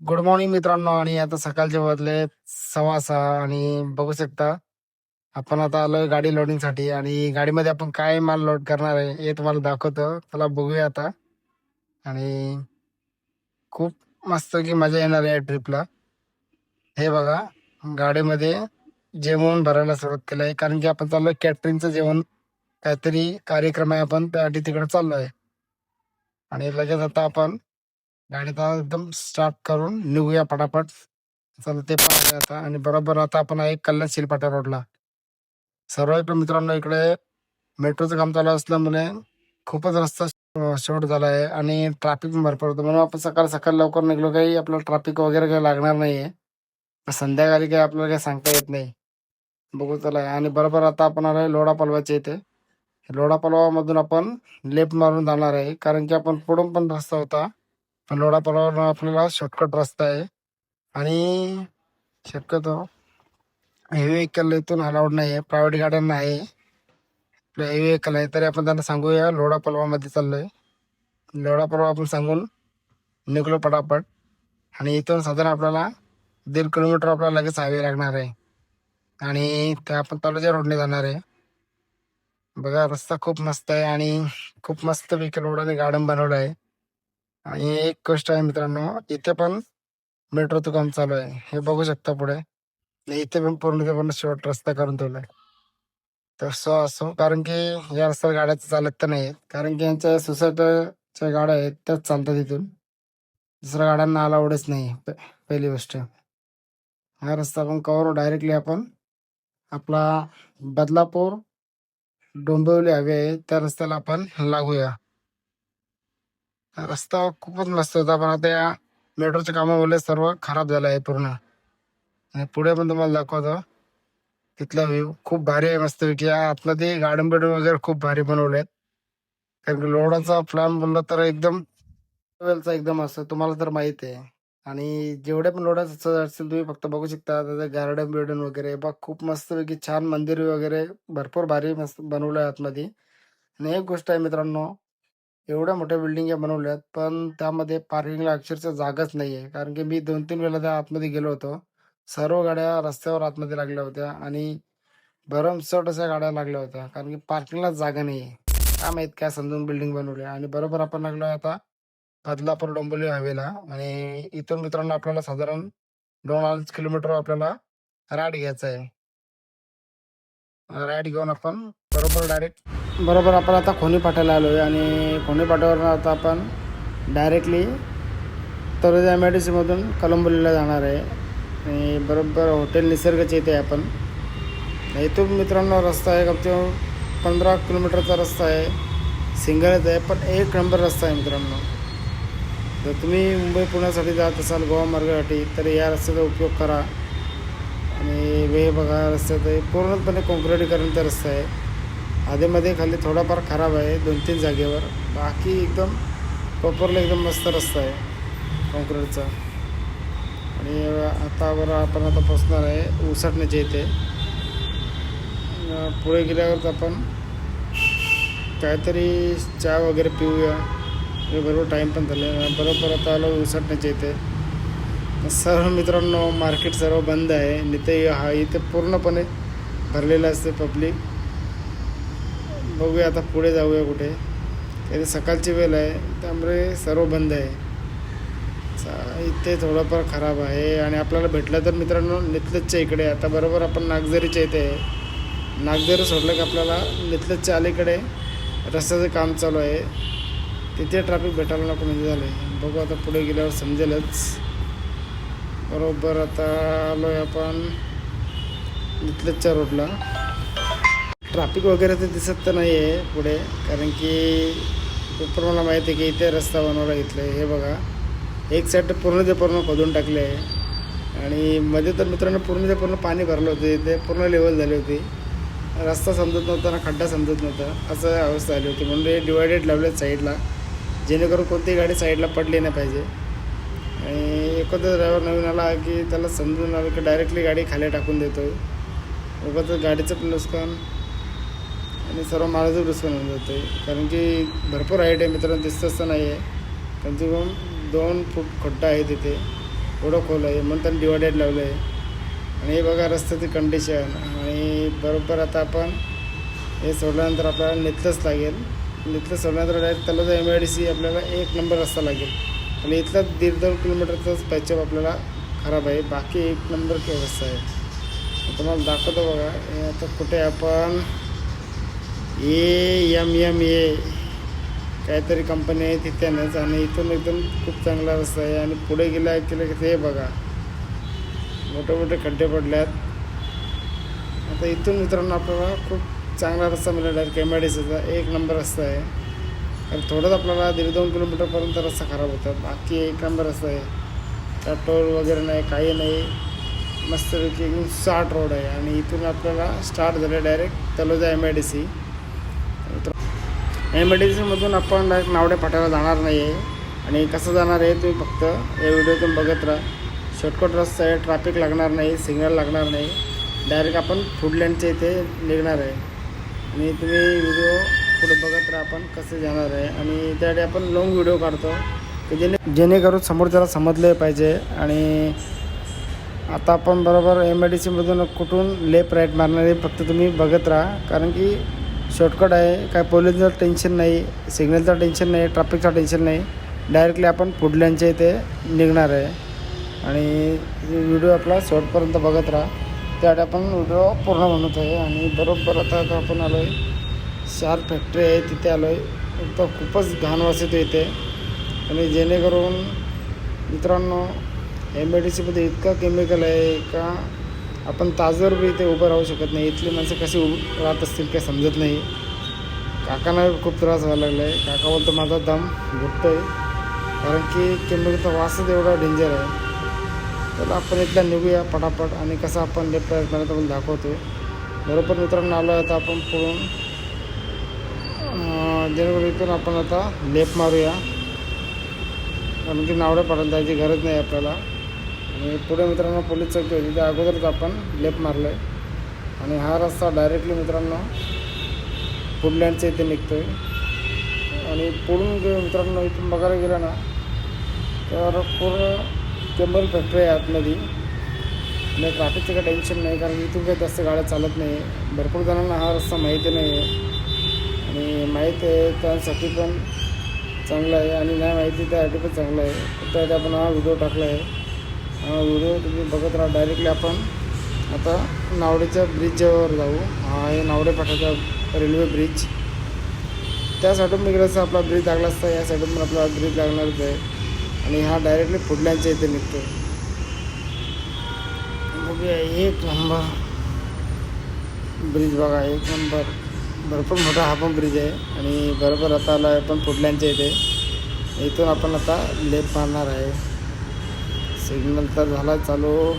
Good morning मित्रांनो आणि आता सकाळचे वाजले सव्वा सहा आणि बघू शकता आपण आता आलोय गाडी लोडिंगसाठी आणि गाडीमध्ये आपण काय माल लोड करणार आहे हे तुम्हाला दाखवतो. चला बघूया आता. आणि खूप मस्त की मजा येणार आहे या ट्रिपला हे बघा गाडीमध्ये जेवण भरायला सुरुवात केलं आहे. कारण की आपण चाललोय कॅटरिंगचं जेवण. काहीतरी कार्यक्रम आहे आपण त्यासाठी तिकडे चाललोय. आणि लगेच आता आपण गाडी आता एकदम स्टार्ट करून निघूया पटापट. चला ते पण आता. आणि बरोबर आता आपण आहे कल्याण शिलपाटा रोडला सर्व इकडे मित्रांनो इकडे मेट्रोचं काम चालू असल्यामुळे खूपच रस्ता शॉर्ट झाला आहे आणि ट्रॅफिक पण भरपूर होतं. म्हणून आपण सकाळ सकाळ लवकर निघलो काही आपल्याला ट्रॅफिक वगैरे काही लागणार नाही आहे संध्याकाळी काही आपल्याला काही सांगता येत नाही. बघू चला. आणि बरोबर आता आपण आलोय लोढा पलवाच्या इथे. लोढा पलवामधून आपण लेफ्ट मारून जाणार आहे. कारण की आपण पुढून पण रस्ता होता. पण लोढा आपल्याला शॉर्टकट रस्ता आहे. आणि शक्यतो हेवी व्हेकल इथून अलाउड नाही आहे प्रायव्हेट गाड्यांना आहे हेवी व्हेकल आहे तरी आपण त्यांना सांगूया लोढा पलवामध्ये चाललोय. लोढा पलवा आपण सांगून निघलो पटापट. आणि इथून साधारण आपल्याला दीड किलोमीटर आपल्याला लगेच हायवे लागणार आहे. आणि ते आपण तालुक्या रोडने जाणार आहे. बघा रस्ता खूप मस्त आहे आणि खूप मस्त पैकी रोडाने गार्डन बनवलं आहे. आणि एक गोष्ट आहे मित्रांनो इथे पण मेट्रोचं काम चालू आहे. हे बघू शकता पुढे. आणि इथे पण पूर्ण पूर्ण शॉर्ट रस्ता करून ठेवलाय. तर सो असो कारण की या रस्त्यावर गाड्या चालत तर नाही कारण की यांच्या सोसायटीच्या गाड्या आहेत त्याच चालतात इथून. दुसऱ्या गाड्यांना अलावडच नाही प- पहिली गोष्ट. हा रस्ता आपण कवर डायरेक्टली आपण आपला बदलापूर डोंबिवली हवे आहे त्या रस्त्याला आपण लागूया. रस्ता खूपच मस्त होता पण आता या मेट्रोच्या कामामुळे सर्व खराब झालं आहे पूर्ण. आणि पुढे पण तुम्हाला दाखवतो. तिथला व्ह्यू खूप भारी आहे मस्तपैकी आतमध्ये गार्डन बिडन वगैरे खूप भारी बनवले आहेत कारण की लोडाचा प्लॅन बोलला तर एकदम वेलचा एकदम असतो तुम्हाला तर माहीत आहे. आणि जेवढे पण लोडाचं असतील तुम्ही फक्त बघू शकता त्याचं गार्डन बिर्डन वगैरे बघ खूप मस्तपैकी छान मंदिर वगैरे भरपूर भारी मस्त बनवलं आहे आतमध्ये. आणि एक गोष्ट आहे मित्रांनो एवढ्या मोठ्या बिल्डिंग बनवल्यात पण त्यामध्ये पार्किंगला अक्षरशः जागाच नाही आहे कारण की मी दोन तीन वेळा त्या आतमध्ये गेलो होतो. सर्व गाड्या रस्त्यावर आतमध्ये लागल्या होत्या आणि भरमसट अशा गाड्या लागल्या होत्या. कारण की पार्किंगला जागा नाही आहे काय माहीत काय समजून बिल्डिंग बनवली. आणि बरोबर आपण लागलो आता बदलापूर डोंबिवली हवेला आणि इथून मित्रांनो आपल्याला साधारण दोन अडीच किलोमीटर आपल्याला राईड घ्यायचा आहे. राईड घेऊन आपण बरोबर डायरेक्ट बरोबर आपण आता खोनी पाठायला आलो आहे आणि खोनी पाट्यावरून आता आपण directly Taloja M I D सीमधून कलंबोलीला जाणार आहे. आणि बरोबर हॉटेल निसर्गाच्या इथे आहे आपण. इथून मित्रांनो रस्ता आहे कम पंधरा किलोमीटरचा रस्ता आहे. सिंगलच आहे पण एक नंबर रस्ता आहे मित्रांनो. जर तुम्ही मुंबई पुण्यासाठी जात असाल गोवा मार्गासाठी तर या रस्त्याचा उपयोग करा. आणि वे बघा रस्त्यात पूर्णपणे कॉन्क्रिटीकरणचा रस्ता आहे. आधीमध्ये खाली थोडाफार खराब आहे दोन तीन जागेवर. बाकी एकदम प्रॉपरला एकदम मस्त रस्ता आहे काँक्रीटचा आणि आता बरं आपण आता पोचणार आहे उसटण्याच्या इथे. पुढे गेल्यावर आपण काहीतरी चहा वगैरे पिऊया. हे बरोबर टाईम पण झाले. बरोबर आता आलो उसटण्याच्या इथे. सर्व मित्रांनो मार्केट सर्व बंद आहे. आणि हा इथे पूर्णपणे भरलेलं असते पब्लिक बघूया आता पुढे जाऊया कुठे. इथे सकाळची वेळ आहे त्यामुळे सर्व बंद आहे. इथे थोडंफार खराब आहे आणि आपल्याला भेटलं तर मित्रांनो नितलजच्या इकडे. आता बरोबर आपण नागझरीच्या इथे आहे. नागझरी सोडलं की आपल्याला नितलजच्या अलीकडे रस्त्याचं काम चालू आहे. तिथे ट्रॅफिक भेटायला नको म्हणजे झालं आहे बघू आता पुढे गेल्यावर समजेलच. बरोबर आता आलो आहे आपण नितलजच्या रोडला ट्रॅफिक वगैरे तर दिसत तर नाही आहे पुढे कारण की पण मला माहिती आहे की इथे रस्ता बनवला घेतला आहे हे बघा एक साईड पूर्ण ते पूर्ण खोदून टाकले आहे आणि मध्ये तर मित्रांनो पूर्ण ते पूर्ण पाणी भरलं होतं इथे पूर्ण लेवल झाली होती. रस्ता समजत नव्हता ना खड्डा समजत नव्हता असं अवस्था आली होती. म्हणून हे डिवायडेड लावले साईडला जेणेकरून कोणतीही गाडी साईडला पडली नाही पाहिजे. आणि एखादा ड्रायव्हर नवीन आला की त्याला समजून आलं की डायरेक्टली गाडी खाली टाकून देतो उगाच गाडीचं पण नुकसान आणि सर्व मालाचं नुकसान होऊन जाते. कारण की भरपूर हाईट आहे मित्रांनो दिसतच तर नाही आहे कम कम दोन फूट खड्डा आहे तिथे. एवढं खोल आहे. म्हणून त्यांनी डिवायडेड लावलं आहे. आणि हे बघा रस्त्याची कंडिशन आणि बरोबर आता आपण हे सोडल्यानंतर आपल्याला नेतलंच लागेल. नेतलं सोडल्यानंतर डायरेक्ट त्याला एम आय डी सी आपल्याला एक नंबर रस्ता लागेल. आणि इथला दीड दोन किलोमीटरचाच पॅचअप आपल्याला खराब आहे. बाकी एक नंबर व्यवस्था रस्ता आहे. तुम्हाला दाखवतो बघा. आता कुठे आपण ए एम एम ए. काहीतरी कंपनी आहे तिथेनंच आणि इथून एकदम खूप चांगला रस्ता आहे आणि पुढे गेला केलं की ते बघा. मोठे मोठे खड्डे पडल्यात. आता इथून मित्रांनो आपल्याला खूप चांगला रस्ता मिळाला डायरेक्ट एम आय डी सीचा एक नंबर रस्ता आहे. आणि थोडंच आपल्याला दीड दोन किलोमीटरपर्यंत रस्ता खराब होता बाकी एक नंबर रस्ता आहे. त्या टोल वगैरे नाही काही नाही. मस्तपैकी एकदम साठ रोड आहे. आणि इथून आपल्याला स्टार्ट झालं direct Taloja M I D C M I D सीमधून आपण डायरेक्ट नावडे फाट्याला जाणार नाही आहे आणि कसं जाणार आहे तुम्ही फक्त या व्हिडिओतून बघत राहा. शॉर्टकट रस्ता आहे ट्रॅफिक लागणार नाही सिग्नल लागणार नाही. डायरेक्ट आपण फूडलँडच्या इथे निघणार आहे. आणि तुम्ही व्हिडिओ पुढे बघत राहा आपण कसे जाणार आहे. आणि त्यासाठी आपण लॉंग व्हिडिओ काढतो की जेणे जेणेकरून समोरच्याला समजले पाहिजे. आणि आता आपण बरोबर एम आय डी सीमधून कुठून लेफ्ट राईट मारणार आहे फक्त तुम्ही बघत राहा. कारण की शॉर्टकट आहे काय पोलिसचं टेन्शन नाही सिग्नलचं टेन्शन नाही ट्रॅफिकचं टेन्शन नाही. डायरेक्टली आपण पुढल्यांच्या इथे निघणार आहे. आणि व्हिडिओ आपला शॉर्टपर्यंत बघत राहा. त्यासाठी आपण व्हिडिओ पूर्ण बनवत आहे आणि बरोबर आता आता आपण आलो आहे चार फॅक्टरी आहे तिथे आलो आहे तर खूपच घाण वास इथे. आणि जेणेकरून मित्रांनो एम आय डी सीमध्ये इतका केमिकल आहे का आपण ताजवर बी इथे उभं राहू शकत नाही. इथली माणसं कशी उभ राहत असतील काय समजत नाही. काकांना खूप त्रास व्हायला लागला आहे काका बोलतो माझा दम घुटतो आहे कारण की केंबरीचा वासच एवढा डेंजर आहे. तर आपण इथला निघूया पटापट आणि कसं आपण लेफ्ट राईट मला तुम्हाला दाखवतो बरोबर मित्रांनो आलो आहे आता आपण पुढून. जेणेकरून इथून आपण आता लेप मारूया. कारण की नावडे पडायला जायची गरज नाही आपल्याला. आणि पुढे मित्रांनो पोलीस चौकी होती. त्या अगोदरच आपण लेप मारलं आहे आणि हा रस्ता डायरेक्टली मित्रांनो फुडलँडच्या इथे निघतो आहे आणि पुढून मित्रांनो इथून बघायला गेलं ना तर पूर्ण केबल फॅक्टरी आहे आतमध्ये. आणि ट्रॅफिकचं काही टेन्शन नाही कारण इथून काही जास्त गाड्या चालत नाही. भरपूर जणांना हा रस्ता माहिती नाही. आहे आणि माहीत आहे त्यासाठी पण चांगला आहे. आणि नाही माहिती त्यासाठी पण चांगलं आहे. त्यासाठी आपण हा व्हिडिओ टाकला आहे. व्हिडिओ तुम्ही बघत राहा डायरेक्टली आपण. आता नावडेच्या ब्रिजवर जाऊ. हा आहे नावडे फाट्याचा रेल्वे ब्रिज त्या साईडून निघायचा आपला ब्रिज लागला असता या साईडून पण आपला ब्रिज लागणारच आहे आणि हा डायरेक्टली फुडल्यांच्या इथे निघतो बघूया एक नंबर ब्रिज बघा एक नंबर भरपूर मोठा हा पण ब्रिज आहे. आणि बरोबर आता आला आहे पण फुडल्यांच्या इथे. इथून आपण आता लेप मारणार आहे. सिग्नल तर झाला चालू.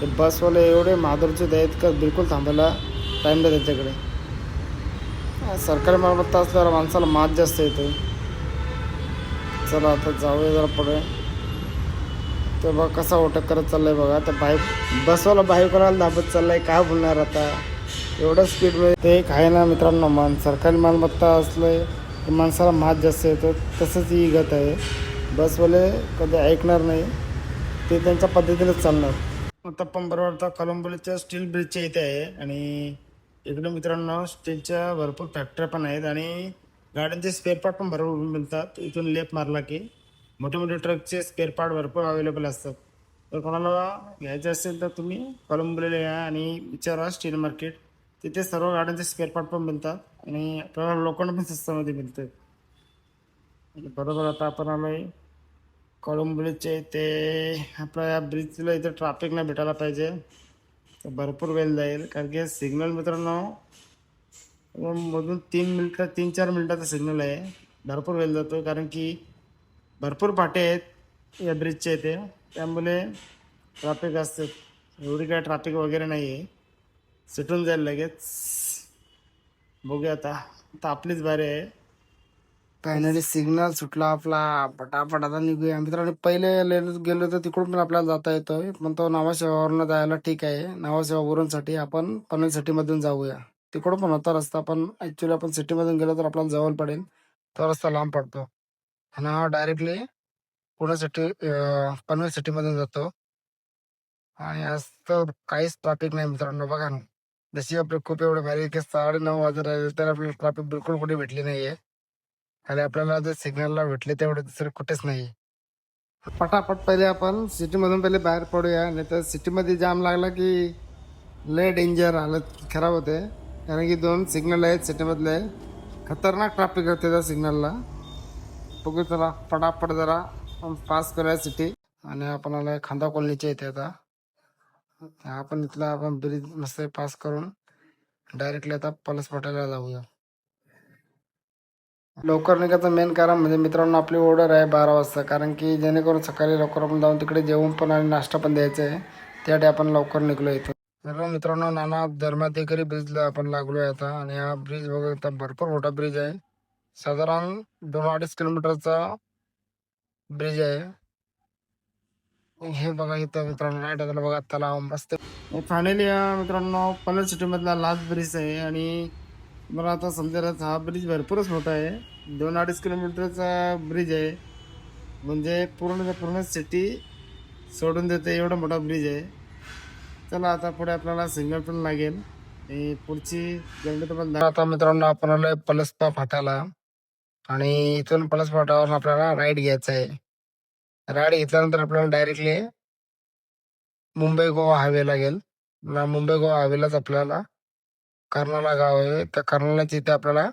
ते बसवाले एवढे माधुरचे आहेत का? बिलकुल थांबायला टाईम नाही त्यांच्याकडे. सरकारी मालमत्ता असल्यावर माणसाला मात जास्त येतो. चला आता जाऊया जरा पुढे. ते बघा कसा ओटक करत चाललाय बघा. तर बाईक बसवाला बाईक कोणाला दाबत चाललाय काय बोलणार आता? एवढं स्पीडमध्ये ते एक आहे ना मित्रांनो मान सरकारी मालमत्ता असलं की माणसाला मात जास्त येतो. तसंच ही गत आहे. बसवाले कधी ऐकणार नाही. ते त्यांच्या पद्धतीनेच चालणार. आता पण बरोबर आता कलंबोलीच्या स्टील ब्रिजच्या इथे आहे आणि इकडे मित्रांनो स्टीलच्या भरपूर फॅक्टऱ्या पण आहेत आणि गाड्यांचे स्पेअर पार्ट पण भरपूर मिळतात. इथून लेप मारला की मोठे मोठे ट्रकचे स्पेअर पार्ट भरपूर अवेलेबल असतात. तर कोणाला घ्यायचे असेल तर तुम्ही कोलंबोलीला या आणि विचारा स्टील मार्केट तिथे सर्व गाड्यांचे स्पेअर पार्ट पण मिळतात आणि आपल्याला लोखंड पण स्वस्तामध्ये मिळतं. बरोबर आता आपण आलोय कोलंबोलीच्या इथे आपल्या या ब्रिजला इथे ट्रॅफिक नाही भेटायला पाहिजे. तर भरपूर वेळ जाईल. कारण की सिग्नल मित्रांनो मधून तीन मिनटं तीन चार मिनटाचा सिग्नल आहे. भरपूर वेळ जातो. कारण की भरपूर पाटे आहेत या ब्रिजच्या इथे. त्यामुळे ट्रॅफिक असते. एवढी काय ट्रॅफिक वगैरे नाही आहे सुटून जाईल लगेच. बघूया आता. आता आपलीच बारी आहे. फायनली सिग्नल सुटला आपला. पटापट आता निघूया. मित्रांनो पहिले लेन गेलो तर तिकडून पण आपल्याला जाता येतोय पण तो नावाशेवावरून जायला ठीक आहे. नावाशेवावरूनसाठी आपण पनवेल सिटीमधून जाऊया. तिकडून पण होता रस्ता पण ऍक्च्युली आपण सिटीमधून गेलो तर आपल्याला जवळ पडेल. तो रस्ता लांब पडतो. आणि हा डायरेक्टली पुणे सिटी पनवेल सिटीमधून जातो. आणि आज तर काहीच ट्रॅफिक नाही मित्रांनो. बघा ना. जशी आपले खूप एवढे भारी साडे नऊ वाजत राहिले तर आपल्याला ट्रॅफिक बिलकुल कुठे भेटली नाही आहे आणि आपल्याला जर सिग्नलला भेटले तेवढे दुसरे कुठेच नाही. पटापट पहिले आपण सिटीमधून पहिले बाहेर पडूया. नाही तर सिटीमध्ये जाम लागला की लय डेंजर हालत खराब होते. कारण की दोन सिग्नल आहेत सिटीमधले खतरनाक ट्रॅफिक होते त्या सिग्नलला बघू चला पटापट जरा पास करूया सिटी आणि आपण आलोय खांदा कॉलनीच्या इथे आता. आपण इथला आपण ब्रिज मस्त पास करून डायरेक्टली आता पलस पटायला जाऊया. लवकर निघायचं मेन कारण म्हणजे मित्रांनो आपली ऑर्डर आहे बारा वाजता. कारण की जेणेकरून सकाळी लवकर आपण जाऊन तिकडे जेवण पण आणि नाश्ता पण द्यायचा आहे. त्यासाठी आपण लवकर निघलो इथून. सर्व मित्रांनो नाना धर्माधिकारी ब्रिजला आपण लागलो आहे आता. आणि हा ब्रिज वगैरे भरपूर मोठा ब्रिज आहे. साधारण दोन अडीच किलोमीटरचा ब्रिज आहे. हे बघा इथं मित्रांनो नाईट हाताला बघा तलाव मस्त. फायनली मित्रांनो पनवेल सिटीमधला लास्ट ब्रिज आहे. आणि मला आता समजायला हा ब्रिज भरपूरच मोठा आहे. दोन अडीच किलोमीटरचा ब्रिज आहे. म्हणजे पूर्ण पूर्ण सिटी सोडून देते एवढा मोठा ब्रिज आहे. चला आता पुढे आपल्याला सिग्नल पण लागेल. आणि पुढची तुम्हाला आता मित्रांनो आपण आलोय पलसपा फाट्याला. आणि इथून पलस फाट्यावर आपल्याला राईड घ्यायचा आहे. राईड घेतल्यानंतर आपल्याला डायरेक्टली मुंबई गोवा हायवे लागेल. मुंबई गोवा हायवेलाच आपल्याला कर्नाला गाव आहे. त्या कर्नालाच इथे आपल्याला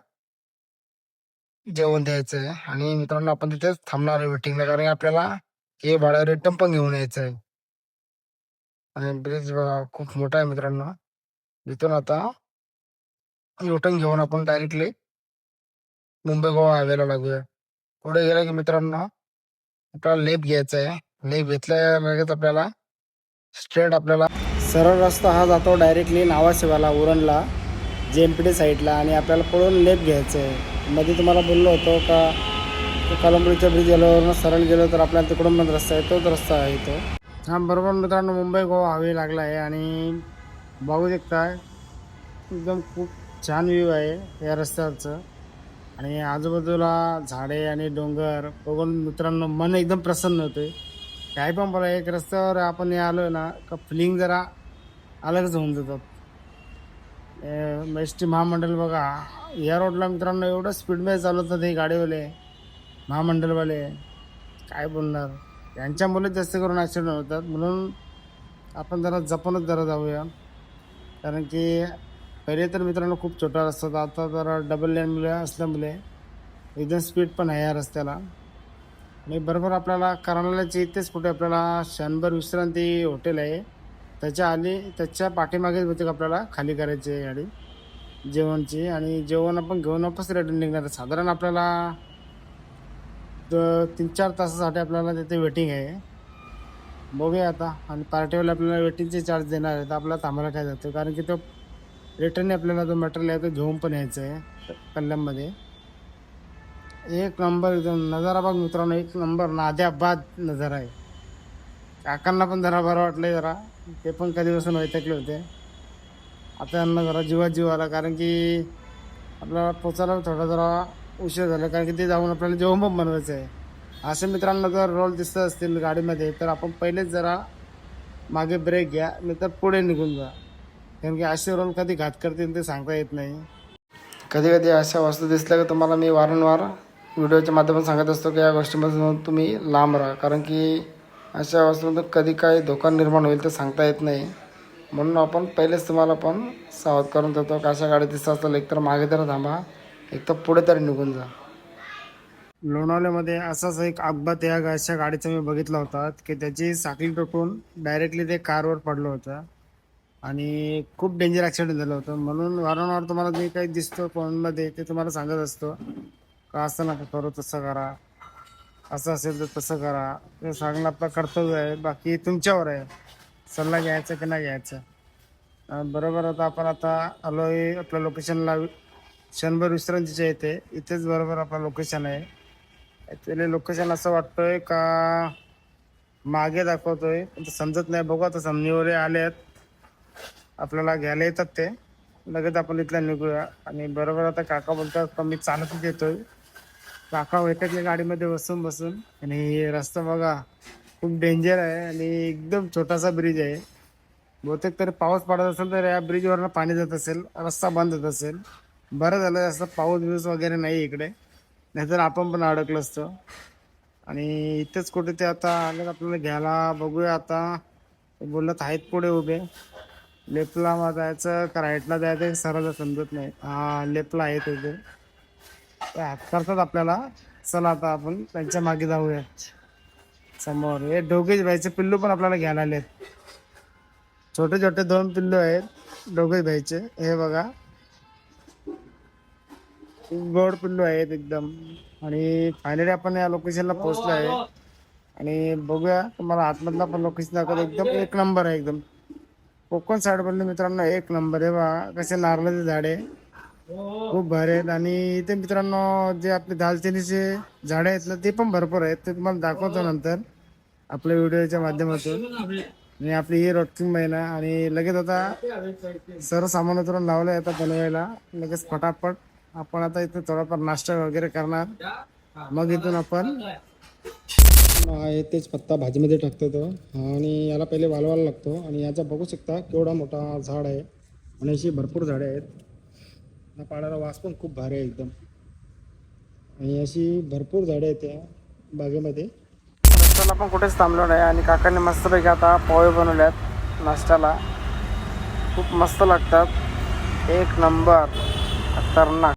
जेवण द्यायचं आहे आणि मित्रांनो आपण तिथेच थांबणार आहे वेटिंगला कारण की आपल्याला हे भाडं रिटर्न पण घेऊन यायचं आहे आणि ब्रिज बघा खूप मोठा आहे मित्रांनो. तिथून आता रिटर्न घेऊन आपण डायरेक्टली मुंबई गोवा हायवेला लागूया. पुढे गेला की मित्रांनो आपल्याला लेप घ्यायचा आहे लेप घेतल्या लगेच आपल्याला स्ट्रेट आपल्याला सरळ रस्ता हा जातो डायरेक्टली नावाशेवाला उरणला. जे एम पी डी साईडला आणि आपल्याला पळून लेप घ्यायचं आहे. मध्ये तुम्हाला बोललो होतो का कलंबरीच्या ब्रिज गेल्यावरून सरळ गेलो तर आपल्याला तिकडून पण रस्ता आहे तोच रस्ता आहे तो. हां बरोबर मित्रांनो मुंबई गोवा हवे लागला आहे आणि बघू शकताय एकदम खूप छान व्ह्यू आहे या रस्त्याचं. आणि आजूबाजूला झाडे आणि डोंगर बघून मित्रांनो मन एकदम प्रसन्न होते काय पण बोला एक रस्त्यावर आपण आलो ना का फिलिंग जरा अलगच होऊन जातात एस टी महामंडळ बघा. या रोडला मित्रांनो एवढं स्पीडमध्ये चालवतात हे गाडीवाले महामंडळवाले काय बोलणार? यांच्यामुळे जास्त करून ॲक्सिडेंट होतात. म्हणून आपण जरा जपूनच जरा जाऊया. कारण की पहिले तर मित्रांनो खूप छोटा रस्ता होता. आता जरा डबल लेन मुले असल्यामुळे एकदम स्पीड पण आहे या रस्त्याला. आणि बरोबर आपल्याला कर्नाल्याच्या इथेच कुठे आपल्याला शंभर विश्रांती हॉटेल आहे. त्याच्या आली त्याच्या पाठीमागेच बहुतेक आपल्याला? खाली करायची आहे गाडी. जेवणची. आणि जेवण आपण घेऊन वापस रिटर्न निघणार साधारण आपल्याला तर तीन चार तासासाठी आपल्याला तिथे वेटिंग आहे. बघूया आता. आणि पार्टीवाले आपल्याला वेटिंगचे चार्ज देणार आहेत. आपल्याला थांबायला काय जातो? कारण की तो रिटर्न आपल्याला जो मटेरियल आहे तो घेऊन पण यायचं आहे कल्याणमध्ये. एक नंबर एकदम नजारा बघ मित्रांनो. एक नंबर नाद्याबाद नजारा आहे. काकांना पण जरा बरं वाटलं जरा. ते पण कधीपासून वैतकले होते. आता यांना जरा जीवात जीव आला कारण की आपल्याला पोचायला थोडा जरा उशीर झाला कारण की ते जाऊन आपल्याला जेवण पण बनवायचं आहे. असे मित्रांना जर रोल दिसत असतील गाडीमध्ये तर आपण पहिलेच जरा मागे ब्रेक घ्या मी तर पुढे निघून जा. कारण की असे रोल कधी घात करतील ते सांगता येत नाही. कधी कधी अशा वस्तू दिसल्या की तुम्हाला मी वारंवार व्हिडिओच्या माध्यमातून सांगत असतो की या गोष्टीमधून तुम्ही लांब राहा कारण की अशा अवस्थेमध्ये कधी काही धोका निर्माण होईल ते सांगता येत नाही. म्हणून आपण पहिलेच तुम्हाला पण सावध करून देतो. का अशा गाडी दिसत असेल एकतर मागे तर थांबा. एक तर पुढे तरी निघून जा. लोणावल्यामध्ये असाच एक अपघात या अशा गाडीचा मी बघितला होता की त्याची साखळी टोकून डायरेक्टली ते कारवर पडलं होतं. आणि खूप डेंजर ॲक्सिडेंट झालं होतं. म्हणून वारंवार तुम्हाला जे काही दिसतं फोनमध्ये ते तुम्हाला सांगत असतो. का असं नका करू तसं करा. असं असेल तर तसं करा. ते सांगणं आपलं कर्तव्य आहे. बाकी तुमच्यावर आहे. सल्ला घ्यायचा की नाही घ्यायचा? अं, बरोबर आता आपण आता आलो आहे आपल्या लोकेशनला. शंभर विश्रांतीच्या इथे. इथेच बरोबर आपलं लोकेशन आहे. ॲक्च्युली लोकेशन असं वाटतंय का मागे दाखवतोय. पण ते समजत नाही. बघू आता समनीवरे आले आहेत आपल्याला घ्यायला येतात ते. लगेच आपण इथल्या निघूया. आणि बरोबर आता काका बोलतात का मी चालतच येतोय. काका वैतागले गाडीमध्ये बसून बसून. आणि रस्ता बघा खूप डेंजर आहे आणि एकदम छोटासा ब्रिज आहे. बहुतेक तरी पाऊस पडत असेल तर या ब्रिजवरनं पाणी जात असेल रस्ता बंद होत असेल. बरं झालं जास्त पाऊस बिऊस वगैरे नाही इकडे. नाहीतर आपण पण अडकलो असतो. आणि इथेच कुठे ते आता आले आपल्याला घ्यायला बघूया आता. बोलत आहेत पुढे उभे. लेपला जायचं का राईटला जायचं सरळ समजत नाही हा लेपला आहेत उभे. करतात आपल्याला. चला आता आपण त्यांच्या मागे जाऊया. समोर हे डोगेज भाईचे पिल्लू पण आपल्याला घ्यायला आलेत. छोटे छोटे दोन पिल्लू आहेत डोगेज भाईचे. हे बघा. खूप गोड पिल्लू आहेत एकदम. आणि फायनली आपण या लोकेशनला पोहोचलो आहे. आणि बघूया तुम्हाला आतमधला पण लोकेशन दाखवतो. एकदम एक नंबर आहे एकदम. कोकण साईड मधले मित्रांनो एक नंबर आहे बा कसे नारळाचे झाड. आहे खूप भारी आहेत. आणि इथे मित्रांनो जे आपले दालचिनीचे झाडे आहेत ना ते पण भरपूर आहेत. ते तुम्हाला दाखवतो नंतर आपल्या व्हिडिओच्या माध्यमातून. आणि आपली ही रोटिंग महिना आणि लगेच आता सर्व सामान उतरून लावलं आता बनवायला. लगेच फटाफट. आपण आता इथे थोडाफार नाश्ता वगैरे करणार. मग इथून आपण तेच पत्ता भाजीमध्ये टाकतो तो. आणि याला पहिले वालवायला लागतो. आणि याचा बघू शकता केवढा मोठा झाड आहे. आणि अशी भरपूर झाडे आहेत. या पाडाला वास पण खूप भारी आहे एकदम. आणि अशी भरपूर झाडे आहेत त्या बागेमध्ये. रस्त्याला पण कुठेच थांबलो नाही आणि काकांनी मस्तपैकी आता पोहे बनवल्यात नाश्त्याला. खूप मस्त लागतात. एक नंबर. खतरनाक.